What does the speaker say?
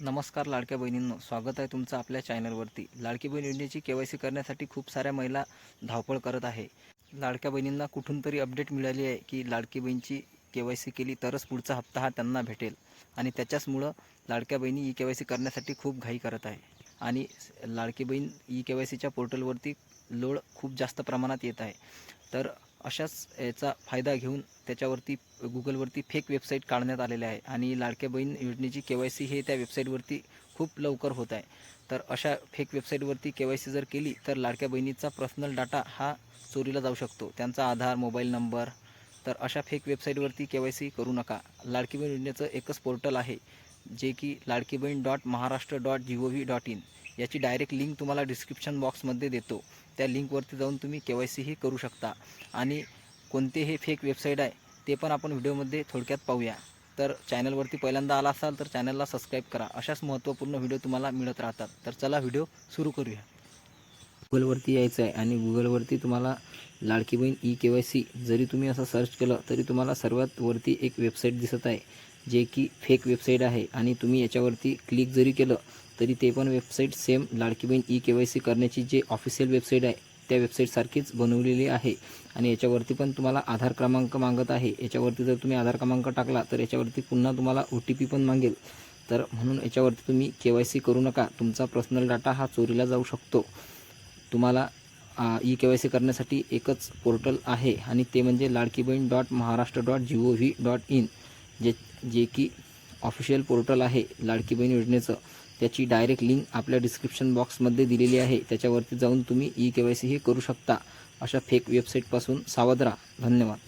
नमस्कार लाडक्या बहिणींनो स्वागत आहे तुमचं आपल्या चॅनलवरती. लाडकी बहीण योजनेची के वाय सी करण्यासाठी खूप साऱ्या महिला धावपळ करत आहे. लाडक्या बहिणींना कुठून तरी अपडेट मिळाली आहे की लाडकी बहिणीची के वाय सी केली तरच पुढचा हप्ता हा त्यांना भेटेल. आणि त्याच्याचमुळं लाडक्या बहिणी ई के वाय सी करण्यासाठी खूप घाई करत आहे. आणि Ladki Bahin E K Y सीच्या पोर्टलवरती लोड खूप जास्त प्रमाणात येत आहे. तर अशाच याचा फायदा घेऊन त्याच्यावरती गुगलवरती फेक वेबसाईट काढण्यात आलेल्या आहे. आणि लाडक्या बहीण योजनेची के वाय सी हे त्या वेबसाईटवरती खूप लवकर होत आहे. तर अशा फेक वेबसाईटवरती के वाय सी जर केली तर लाडक्या बहिणीचा पर्सनल डाटा हा चोरीला जाऊ शकतो. त्यांचा आधार मोबाईल नंबर तर अशा फेक वेबसाईटवरती के वाय सी करू नका. लाडकी बहीण योजनेचं एकच पोर्टल आहे जे की Ladki Bahin dot Maharashtra dot G O V dot in याची डायरेक्ट लिंक तुम्हाला डिस्क्रिप्शन बॉक्समध्ये देतो. त्या लिंकवरती जाऊन तुम्ही के वाय सीही करू शकता. आणि कोणते हे फेक वेबसाईट आहे ते पण आपण व्हिडिओमध्ये थोडक्यात पाहूया. तर चॅनलवरती पहिल्यांदा आला असाल तर चॅनलला सबस्क्राईब करा. अशाच महत्त्वपूर्ण व्हिडिओ तुम्हाला मिळत राहतात. तर चला व्हिडिओ सुरू करूया. गुगलवरती यायचं आहे आणि गुगलवरती तुम्हाला Ladki Bahin E K Y C जरी तुम्ही असं सर्च केलं तरी तुम्हाला सर्वात वरती एक वेबसाईट दिसत आहे. जे की फेक वेबसाईट आहे आणि तुम्ही याच्यावरती क्लिक जरी केलं तरी ते पण website same Ladki Bahin E K Y C करण्याची जे ऑफिशियल वेबसाईट आहे त्या वेबसाईटसारखीच बनवलेली आहे. आणि याच्यावरती पण तुम्हाला आधार क्रमांक मागत आहे. याच्यावरती जर तुम्ही आधार क्रमांक टाकला तर याच्यावरती पुन्हा तुम्हाला ओ टी पी पण मागेल. तर म्हणून याच्यावरती तुम्ही के वाय सी करू नका. तुमचा पर्सनल डाटा हा चोरीला जाऊ शकतो. तुम्हाला ई के वाय सी करण्यासाठी एकच पोर्टल आहे आणि ते म्हणजे Ladki Bahin dot Maharashtra dot G O V dot in जे जे की ऑफिशियल पोर्टल आहे लाडकी बहीण योजनेचं त्याची डायरेक्ट लिंक आपल्या डिस्क्रिप्शन बॉक्समध्ये दिलेली आहे. त्याच्यावरती जाऊन तुम्ही ई के वाय सी हे करू शकता. अशा फेक वेबसाईटपासून सावध राहा. धन्यवाद.